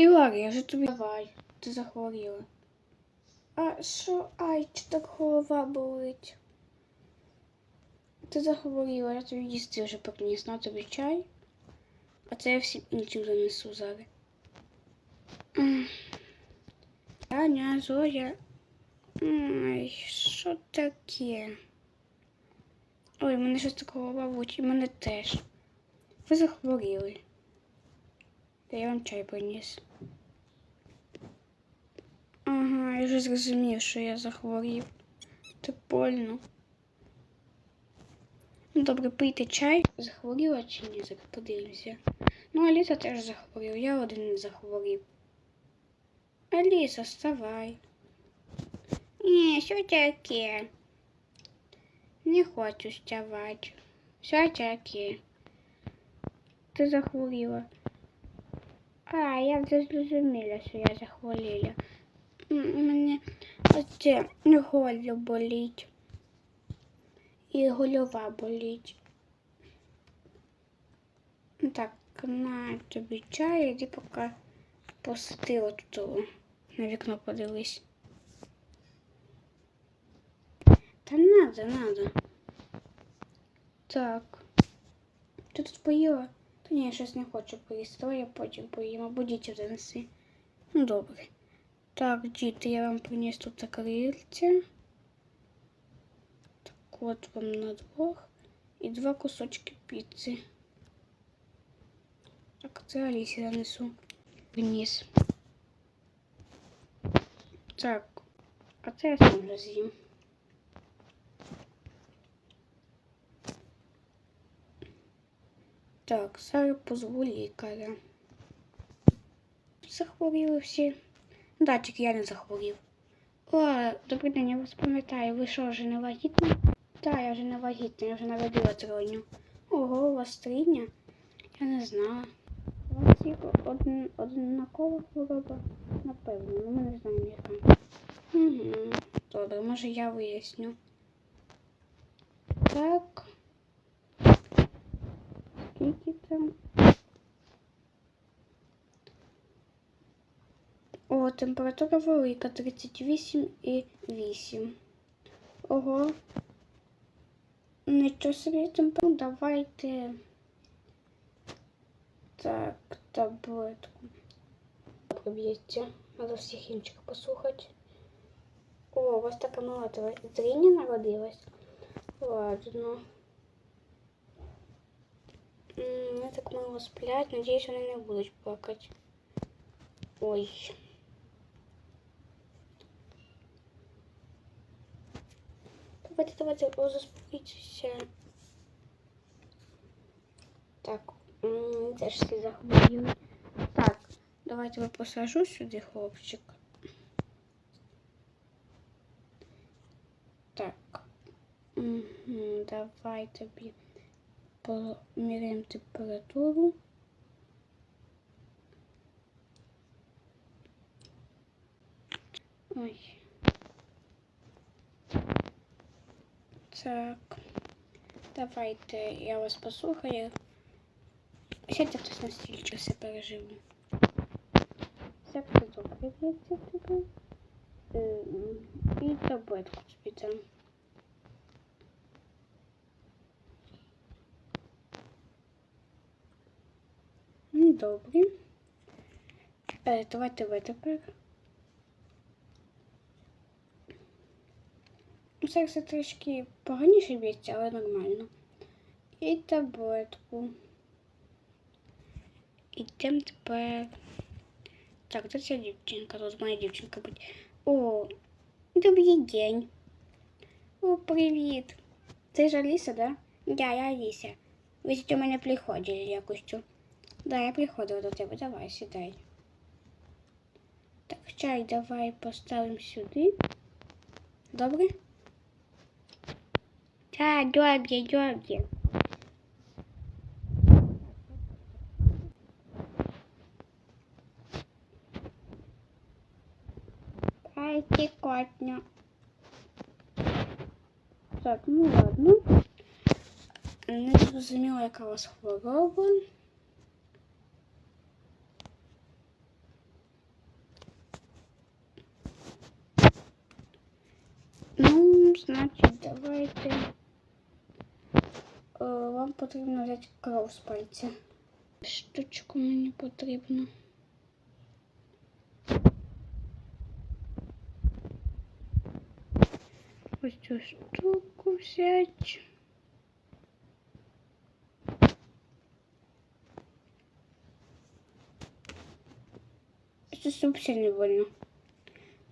Іларі, я вже тобі давай, ти захворіла. А що, ай, чи так голова болить? Ти захворіла, я тобі їсти вже приніс, на тобі чай. А це я всім іншим занесу зараз. Аня, Зоя. Ай, що таке? Ой, мене щось така голова болить, і мене теж. Ви захворіли. Та я вам чай приніс. Ага, я вже зрозумів, що я захворів. Так больно. Ну, добре, пийте чай. Захворіла чи ні? Зараз. Ну, Аліса теж захворіла, я один не захворів. Аліса, вставай. Ні, що таке? Не хочу вставати. Що таке? Ти захворіла. А, я вже зрозуміла, що я захворіла. М, У мене оце горло болить. І голова болить. Так, на тобі чай, іди поки посиди от тут на вікно подивись. Та надо, надо. Так. Ти тут поїла? Та ні, я щось не хочу поїсти, то я потім поїм, або дітям занеси. Ну, добре. Так, діти, я вам приніс тут крильця. Так от вам на двох. І два кусочки піци. Так, це Алісі занесу вниз. Так, а це я сам з'їм. Так, зараз позву лікаря. Захворіли всі. Да, тільки я не захворів. О, добрий день, я вас пам'ятаю. Ви що, вже не вагітна? Так, я вже не вагітна, я вже народила тройню. Ого, у вас трійня? Я не знала. У вас всіх один, однакова хвороба? Напевно, ну ми не знаємо яка. Угу. Добре, може я виясню. Так. Скільки там? О, температура велика 38,8. Ого. Нічого собі температура. Давайте. Так, таблетку. Проб'ється. Надо всіх інших послухати. О, у вас така мала тріня народилась. Ладно. М, Вони так мало сплять. Надіюсь, вони не будуть плакати. Ой. Давайте, давайте, о, заспокійтеся. Так, м, теж всі захворіли. Так, давайте я посажу сюди, хлопчик. Так. Угу, давай тобі поміряємо температуру. Ой. Так. Давайте я вас послухаю. Сядьте хтось на стільчик, все переживу. Все буде добре, в'ється тебе. Е, І таблетку собі там. Добре. Давайте ви тепер. Ну, Серце трішки поганіше б'ється, але нормально. І таблетку. Ідемо тепер. Так, де ця дівчинка? Тут моя дівчинка буде. О, добрий день. О, привіт. Це ж Аліса, да? Да, я Аліса. Ви до мене приходили якось. Да, я приходила до тебе. Давай, сідай. Так, чай давай поставимо сюди. Добре? Так, добре, добре. Дайте котня. Так, ну ладно. Не зрозуміла, яка у вас хвороба. значить, давайте. Е, Вам потрібно взяти кров з пальця. Штучку мені потрібно. Ось цю штуку взять. Це зовсім не больно.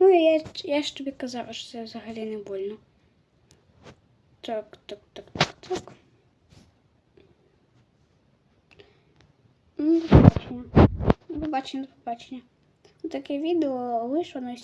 Ну, я, я ж тобі казала, що це взагалі не больно. Так, так, так, так, так. Ну, побачення. Побачення, до побачення. Таке відео вийшло на